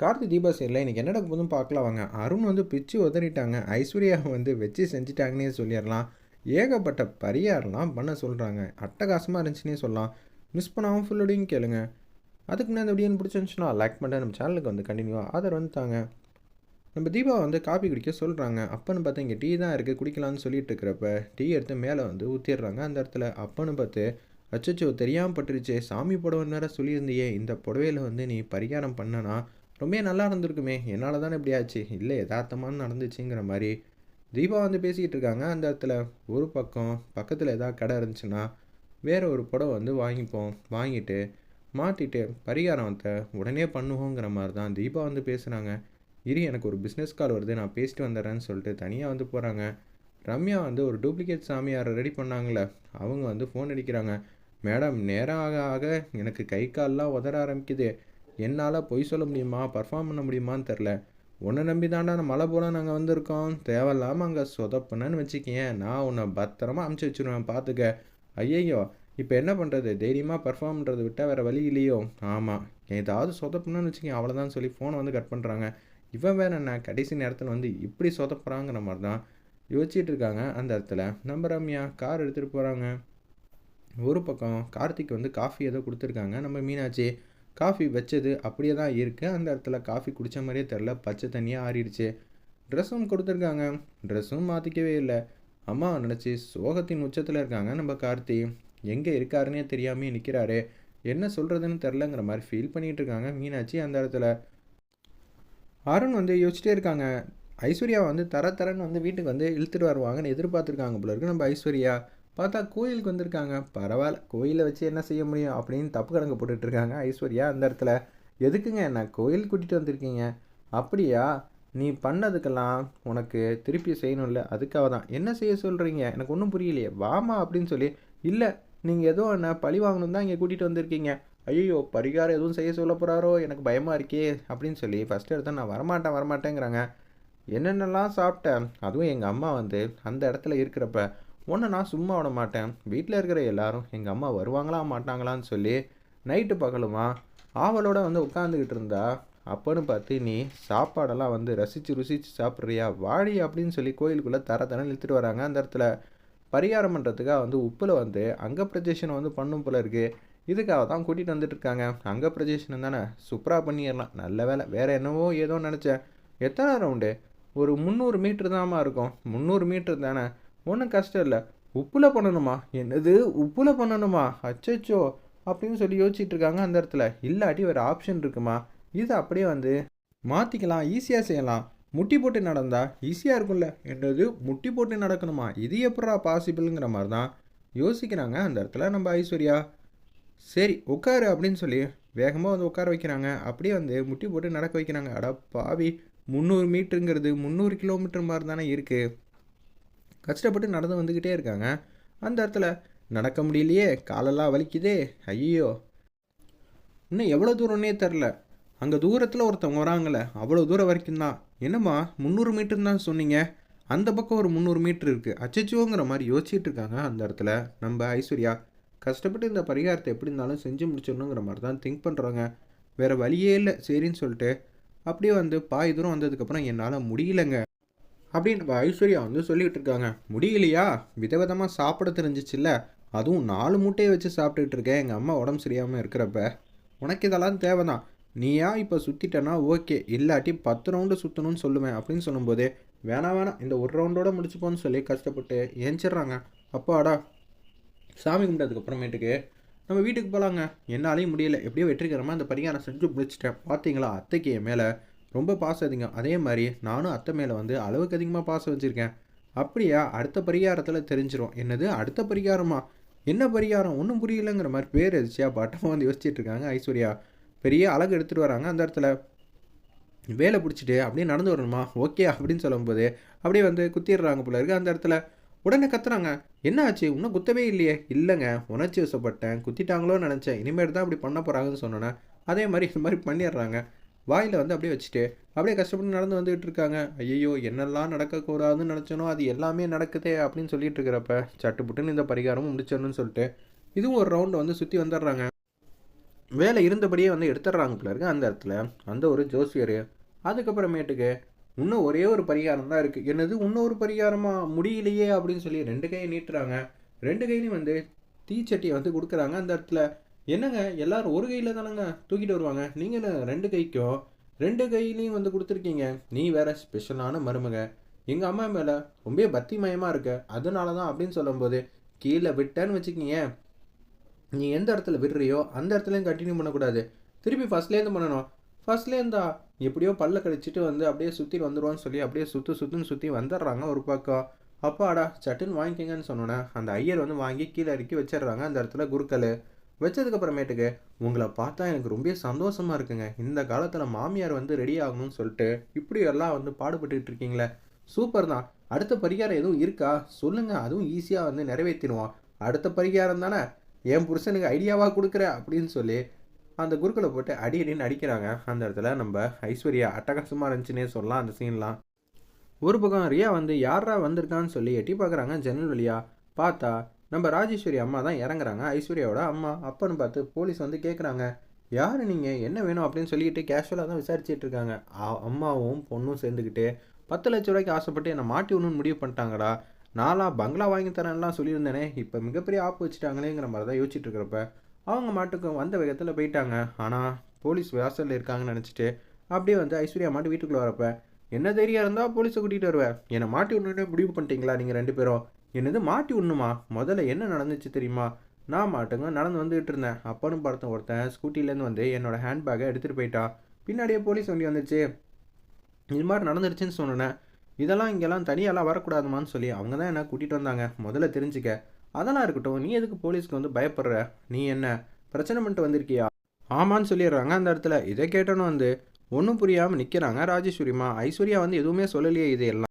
கார்த்தி தீபா சைடில் இன்றைக்கி என்ன நடக்க போதும் பார்க்கலாம் வாங்க. அருண் வந்து பிச்சு உதறிட்டாங்க. ஐஸ்வர்யாவை வந்து வச்சு செஞ்சுட்டாங்கன்னே சொல்லிடலாம். ஏகப்பட்ட பரிகாரம்லாம் பண்ண சொல்கிறாங்க அட்டகாசமாக இருந்துச்சுன்னே சொல்லலாம். மிஸ் பண்ணாமல் ஃபுல்லோடையும் கேளுங்க. அதுக்கு முன்னாடி இந்த வீடியோ பிடிச்சிருந்துச்சுன்னா லைக் பண்ணிட்டு நம்ம சேனலுக்கு வந்து கண்டினியூவாக ஆதரவு வந்து தாங்க. நம்ம தீபா வந்து காப்பி குடிக்க சொல்கிறாங்க அப்பன்னு பார்த்து இங்கே டீ தான் இருக்குது குடிக்கலாம்னு சொல்லிட்டு இருக்கிறப்ப டீ எடுத்து மேலே வந்து ஊற்றிடுறாங்க அந்த இடத்துல. அப்பன்னு பார்த்து அச்சச்சோ தெரியாமல் பட்டுருச்சே சாமி புடவை வேற சொல்லியிருந்தியே இந்த புடவையில் வந்து நீ பரிகாரம் பண்ணனா? ரொம்ப நல்லா இருந்திருக்குமே என்னால் தானே இப்படி ஆச்சு? இல்லை யதார்த்தமான நடந்துச்சுங்கிற மாதிரி தீபா வந்து பேசிக்கிட்டு இருக்காங்க. அந்த இடத்துல ஒரு பக்கம் பக்கத்தில் ஏதாவது கடை இருந்துச்சுன்னா வேறு ஒரு புடவை வந்து வாங்கிப்போம். வாங்கிட்டு மாட்டிட்டு பரிகாரத்தை உடனே பண்ணுவோங்கிற மாதிரி தான் தீபா வந்து பேசுகிறாங்க இரு எனக்கு ஒரு பிஸ்னஸ் கால் வருது. நான் பேசிட்டு வந்துடுறேன்னு சொல்லிட்டு தனியாக வந்து போகிறாங்க ரம்யா வந்து ஒரு டூப்ளிகேட் சாமியாரை ரெடி பண்ணாங்களே அவங்க வந்து ஃபோன் அடிக்கிறாங்க. மேடம் நேரம் ஆக ஆக எனக்கு கை கால்லாம் உதற ஆரம்பிக்குது. என்னால் பொய் சொல்ல முடியுமா? பர்ஃபார்ம் பண்ண முடியுமான்னு தெரில உன்னை நம்பி தாண்டா நான் மலை போல் நாங்கள் வந்திருக்கோம். தேவையில்லாமல் அங்கே சொதப்புனேன்னு வச்சுக்கேன் நான் உன்னை பத்திரமா அமுச்சு வச்சுருவேன் பார்த்துக்க ஐயையோ இப்போ என்ன பண்ணுறது தைரியமாக பர்ஃபார்ம் பண்ணுறது விட்டால் வேறு வழி இல்லையோ? ஆமாம் ஏதாவது சொதப்புனேன்னு வச்சுக்கேன் அவ்வளோதான் சொல்லி ஃபோனை வந்து கட் பண்ணுறாங்க இவன் வேற என்ன கடைசி நேரத்தில் வந்து இப்படி சொதப்புறாங்கிற மாதிரி தான் யோசிச்சுட்டு இருக்காங்க அந்த இடத்துல. நம்ம ரம்யா கார் எடுத்துகிட்டு போகிறாங்க ஒரு பக்கம் கார்த்திக் வந்து காஃபி ஏதோ கொடுத்துருக்காங்க. நம்ம மீனாட்சி காஃபி வச்சது அப்படியே தான் இருக்குது அந்த இடத்துல காஃபி குடித்த மாதிரியே தெரில பச்சை தண்ணியாக ஆறிடுச்சு. ட்ரெஸ்ஸும் கொடுத்துருக்காங்க. ட்ரெஸ்ஸும் மாற்றிக்கவே இல்லை. அம்மா நினச்சி சோகத்தின் உச்சத்தில் இருக்காங்க நம்ம கார்த்தி. எங்கே இருக்காருன்னே தெரியாமே நிற்கிறாரு என்ன சொல்கிறதுன்னு தெரிலங்கிற மாதிரி ஃபீல் பண்ணிகிட்டு இருக்காங்க மீனாட்சி அந்த இடத்துல. அருண் வந்து யோசிச்சிட்டே இருக்காங்க. ஐஸ்வர்யா வந்து தர தரன்னு வந்து வீட்டுக்கு வந்து இழுத்துட்டு வருவாங்கன்னு எதிர்பார்த்துருக்காங்க போல இருக்கு நம்ம ஐஸ்வர்யா. பார்த்தா கோயிலுக்கு வந்திருக்காங்க. பரவாயில்ல கோயிலை வச்சு என்ன செய்ய முடியும் அப்படின்னு தப்பு கணக்கு போட்டுட்டு இருக்காங்க ஐஸ்வர்யா அந்த இடத்துல. எதுக்குங்க என்ன கோயில் கூட்டிகிட்டு வந்திருக்கீங்க? அப்படியா? நீ பண்ணதுக்கெல்லாம் உனக்கு திருப்பி செய்யணும்ல அதுக்காக தான். என்ன செய்ய சொல்கிறீங்க எனக்கு ஒன்றும் புரியலையே. வாமா அப்படின்னு சொல்லி இல்லை நீங்கள் ஏதோ என்ன பழி வாங்கணும் தான் இங்கே கூட்டிகிட்டு வந்திருக்கீங்க. ஐயோ பரிகாரம் எதுவும் செய்ய சொல்ல போகிறாரோ எனக்கு பயமாக இருக்கே அப்படின்னு சொல்லி ஃபஸ்ட்டு எடுத்தால் நான் வரமாட்டேன் வரமாட்டேங்கிறாங்க. என்னென்னலாம் சாப்பிட்டேன்? அதுவும் எங்கள் அம்மா வந்து அந்த இடத்துல இருக்கிறப்ப ஒன்று நான் சும்மா விட மாட்டேன். வீட்டில் இருக்கிற எல்லாரும் எங்கள் அம்மா வருவாங்களா மாட்டாங்களான்னு சொல்லி நைட்டு பகலுமா ஆவலோட வந்து உட்காந்துக்கிட்டு இருந்தா அப்போன்னு பார்த்து நீ சாப்பாடெல்லாம் வந்து ரசித்து ருசித்து சாப்பிட்றியா? வாடி அப்படின்னு சொல்லி கோயிலுக்குள்ளே தர தரன்னு இழுத்துட்டு வராங்க. அந்த இடத்துல பரிகாரம் பண்ணுறதுக்காக வந்து உப்பில் வந்து அங்க பிரஜேஷனை வந்து பண்ணும் போல இருக்குது இதுக்காக தான் கூட்டிகிட்டு வந்துட்டுருக்காங்க அங்க பிரஜேஷனம் தானே? சூப்பராக பண்ணிடலாம். நல்ல வேலை. வேறு என்னவோ ஏதோ நினச்சேன். எத்தனை ரவுண்டு ஒரு முந்நூறு மீட்ரு தாம்மா இருக்கும். முந்நூறு மீட்ரு தானே? ஒன்றும் கஷ்டம் இல்லை. உப்புல பண்ணணுமா? என்னது? உப்புல பண்ணணுமா? அச்சச்சோ. அப்படின்னு சொல்லி யோசிச்சுட்டு இருக்காங்க அந்த இடத்துல. இல்லாட்டி ஒரு ஆப்ஷன் இருக்குமா? இது அப்படியே வந்து மாற்றிக்கலாம் ஈஸியாக செய்யலாம். முட்டி போட்டு நடந்தா ஈஸியாக இருக்கும்ல. என்னது? முட்டி போட்டு நடக்கணுமா? இது எப்படா பாசிபிள்ங்கிற மாதிரி தான் யோசிக்கிறாங்க அந்த இடத்துல நம்ம ஐஸ்வர்யா. சரி உட்காரு அப்படின்னு சொல்லி வேகமாக வந்து உட்கார வைக்கிறாங்க. அப்படியே வந்து முட்டி போட்டு நடக்க வைக்கிறாங்க. அட பாவி முந்நூறு மீட்டருங்கிறது முந்நூறு கிலோமீட்டர் மாதிரி தானே இருக்குது கஷ்டப்பட்டு நடந்து வந்துக்கிட்டே இருக்காங்க. அந்த இடத்துல நடக்க முடியலையே காலெல்லாம் வலிக்குதே ஐயோ இன்னும் எவ்வளோ தூரம்னே தெரில. அங்கே தூரத்தில் ஒருத்தவங்க வராங்களே அவ்வளோ தூரம் வரைக்கும் தான். என்னம்மா முந்நூறு மீட்டர் தான் சொன்னீங்க? அந்த பக்கம் ஒரு முந்நூறு மீட்ரு இருக்குது அச்சச்சோங்கிற மாதிரி யோசிச்சுட்டு இருக்காங்க அந்த இடத்துல. நம்ம ஐஸ்வர்யா கஷ்டப்பட்டு இந்த பரிகாரத்தை எப்படி இருந்தாலும் செஞ்சு முடிச்சிடணுங்கிற மாதிரி தான் திங்க் பண்ணுறாங்க வேறு வழியே இல்லை சரின்னு சொல்லிட்டு. அப்படியே வந்து பாய் தூரம் வந்ததுக்கப்புறம் என்னால் முடியலங்க. அப்படின்னு ஐஸ்வர்யா வந்து சொல்லிக்கிட்டு இருக்காங்க. முடியலையா? விதவிதமாக சாப்பிட தெரிஞ்சிச்சுல்ல? அதுவும் நாலு மூட்டையை வச்சு சாப்பிட்டுக்கிட்டு இருக்கேன். எங்கள் அம்மா உடம்பு சரியாமல் இருக்கிறப்ப. உனக்கு இதெல்லாம் தேவை தான் நீயா இப்போ சுற்றிட்டனா ஓகே. இல்லாட்டி பத்து ரவுண்டு சுற்றணும்னு சொல்லுவேன். அப்படின்னு சொல்லும்போதே வேணாம் வேணாம் இந்த ஒரு ரவுண்டோட முடிச்சுப்போன்னு சொல்லி கஷ்டப்பட்டு ஏஞ்சிடுறாங்க. அப்பாடா சாமி கும்பிட்டதுக்கு அப்புறமேட்டுக்கு நம்ம வீட்டுக்கு போகலாங்க என்னாலையும் முடியல. எப்படியோ வெற்றிகரமாக அந்த பரிகாரம் செஞ்சு முடிச்சிட்டேன். பார்த்தீங்களா அத்தைக்கு என் மேலே ரொம்ப பாசம் அதிகம். அதே மாதிரி நானும் அத்தை மேலே வந்து அளவுக்கு அதிகமாக பாசம் வச்சுருக்கேன். அப்படியா? அடுத்த பரிகாரத்தில் தெரிஞ்சிரும். என்னது? அடுத்த பரிகாரமா? என்ன பரிகாரம்? ஒன்றும் புரியலங்கிற மாதிரி பேர் எதிர்ச்சியாக பாட்டமாக வந்து யோசிச்சுட்டு இருக்காங்க ஐஸ்வர்யா. பெரிய அழகு எடுத்துகிட்டு வராங்க அந்த இடத்துல. வேலை பிடிச்சிட்டு அப்படியே நடந்து வரணுமா? ஓகே அப்படின்னு சொல்லும்போது அப்படியே வந்து குத்திடுறாங்க போல இருக்கு அந்த இடத்துல. உடனே கத்துறாங்க. என்ன ஆச்சு? இன்னும் குத்தவே இல்லையே. இல்லைங்க. உணர்ச்சி வசப்பட்டேன். குத்திட்டாங்களோன்னு நினச்சேன். இனிமேல் தான் அப்படி பண்ண போகிறாங்கன்னு சொன்னோன்னே அதே மாதிரி இந்த மாதிரி பண்ணிடுறாங்க. வாயில் வந்து அப்படியே வச்சுட்டு அப்படியே கஷ்டப்பட்டு நடந்து வந்துகிட்டு இருக்காங்க. ஐயோ என்னெல்லாம் நடக்கக்கூடாதுன்னு நினச்சனோ அது எல்லாமே நடக்குதே அப்படின்னு சொல்லிட்டு இருக்கிறப்ப சட்டுப்புட்டுன்னு இந்த பரிகாரமும் முடிச்சிடணும்னு சொல்லிட்டு இதுவும் ஒரு ரவுண்டை வந்து சுற்றி வந்துடுறாங்க. வேலை இருந்தபடியே வந்து எடுத்துடுறாங்க போல இருக்கு அந்த இடத்துல. அந்த ஒரு ஜோசியர் அதுக்கப்புறமேட்டுக்கு இன்னும் ஒரே ஒரு பரிகாரம் தான் இருக்குது என்னது இன்னொரு பரிகாரமாக முடியலையே அப்படின்னு சொல்லி ரெண்டு கையை நீட்டுறாங்க. ரெண்டு கையிலையும் வந்து தீச்சட்டியை வந்து கொடுக்குறாங்க அந்த இடத்துல. என்னங்க எல்லாரும் ஒரு கையில் தானங்க தூக்கிட்டு வருவாங்க? நீங்கள் என்ன ரெண்டு கைக்கும் ரெண்டு கையிலையும் வந்து கொடுத்துருக்கீங்க. நீ வேற ஸ்பெஷலான மருமக. எங்கள் அம்மா மேலே ரொம்ப பக்திமயமாக இருக்க. அதனால தான் அப்படின்னு சொல்லும்போது கீழே விட்டேன்னு வச்சுக்கிங்க. நீ எந்த இடத்துல விடுறியோ அந்த இடத்துலையும் கண்டினியூ பண்ணக்கூடாது. திருப்பி ஃபஸ்ட்லேருந்து பண்ணணும். ஃபஸ்ட்லேருந்தா எப்படியோ பல்ல கடிச்சிட்டு வந்து அப்படியே சுற்றி வந்துடுவான்னு சொல்லி அப்படியே சுற்று சுற்றுன்னு சுற்றி வந்துடுறாங்க ஒரு பக்கம். அப்பாடா சட்டுன்னு வாங்கிக்கங்கன்னு சொன்னோன்னே அந்த ஐயர் வந்து வாங்கி கீழே இறக்கி வச்சிடுறாங்க அந்த இடத்துல குருக்கள் வச்சதுக்கப்புறமேட்டுக்கு உங்களை பார்த்தா எனக்கு ரொம்ப சந்தோஷமாக இருக்குங்க. இந்த காலத்தில் மாமியார் வந்து ரெடி ஆகணும்னு சொல்லிட்டு இப்படி எல்லாம் வந்து பாடுபட்டுக்கிட்டு இருக்கீங்களே. சூப்பர் தான். அடுத்த பரிகாரம் எதுவும் இருக்கா? சொல்லுங்கள் அதுவும் ஈஸியாக வந்து நிறைவேற்றிடுவோம் அடுத்த பரிகாரம் தானே? என் புருஷனுக்கு ஐடியாவாக கொடுக்குற அப்படின்னு சொல்லி அந்த குருக்களை போட்டு அடி அடின்னு அடிக்கிறாங்க. அந்த இடத்துல நம்ம ஐஸ்வர்யா அட்டகாசமாக இருந்துச்சுன்னே சொல்லலாம் அந்த சீன்லாம் ஒரு பக்கம் ரியா வந்து யாரா வந்திருக்கான்னு சொல்லி எட்டி பார்க்குறாங்க ஜன்னல் வழியா. பார்த்தா நம்ம ராஜேஸ்வரி அம்மா தான் இறங்குறாங்க. ஐஸ்வர்யாவோட அம்மா அப்பன்னு பார்த்து போலீஸ் வந்து கேட்குறாங்க யார் நீங்கள் என்ன வேணும்? அப்படின்னு சொல்லிட்டு கேஷுவலாக தான் விசாரிச்சிட்டு இருக்காங்க. அம்மாவும் பொண்ணும் சேர்ந்துக்கிட்டு பத்து லட்ச ரூபாய்க்கு ஆசைப்பட்டு என்னை மாட்டி ஒன்றுன்னு முடிவு பண்ணிட்டாங்கடா. நாளாக பங்களா வாங்கி தரேன்லாம் சொல்லியிருந்தேனே. இப்போ மிகப்பெரிய ஆப்பு வச்சுட்டாங்களேங்கிற மாதிரி தான் யோசிச்சுட்டு இருக்கிறப்ப அவங்க மாட்டுக்கு வந்த வேகத்தில் போயிட்டாங்க. ஆனால் போலீஸ் வாசலில் இருக்காங்கன்னு நினச்சிட்டு அப்படியே வந்து ஐஸ்வர்யா மாட்டு வீட்டுக்குள்ளே வரப்ப என்ன தைரியம் இருந்தால் போலீஸை கூட்டிகிட்டு வருவேன் என்னை மாட்டி ஒன்று முடிவு பண்ணிட்டீங்களா நீங்கள் ரெண்டு பேரும்? என்னது மாட்டி விடணுமா? முதல்ல என்ன நடந்துச்சு தெரியுமா? நான் மாட்டுங்க நடந்து வந்துகிட்டு இருந்தேன். அப்பனும் பார்த்த ஒருத்தன் ஸ்கூட்டிலேருந்து வந்து என்னோடய ஹேண்ட்பேக்கை எடுத்துகிட்டு போயிட்டான் பின்னாடியே போலீஸ் வண்டி வந்துச்சு. இது மாதிரி நடந்துருச்சுன்னு சொன்னேன் இதெல்லாம் இங்கெல்லாம் தனியாலாம் வரக்கூடாதுமான்னு சொல்லி அவங்க தான் என்ன கூட்டிகிட்டு வந்தாங்க. முதல்ல தெரிஞ்சுக்க. அதெல்லாம் இருக்கட்டும் நீ எதுக்கு போலீஸ்க்கு வந்து பயப்படுற? நீ என்ன பிரச்சனை பண்ணிட்டு வந்திருக்கியா? ஆமான்னு சொல்லிடுறாங்க அந்த இடத்துல. இதை கேட்டோன்னு வந்து ஒன்றும் புரியாமல் நிற்கிறாங்க ராஜேஸ்வரிமா. ஐஸ்வர்யா வந்து எதுவுமே சொல்லலையே இது எல்லாம்.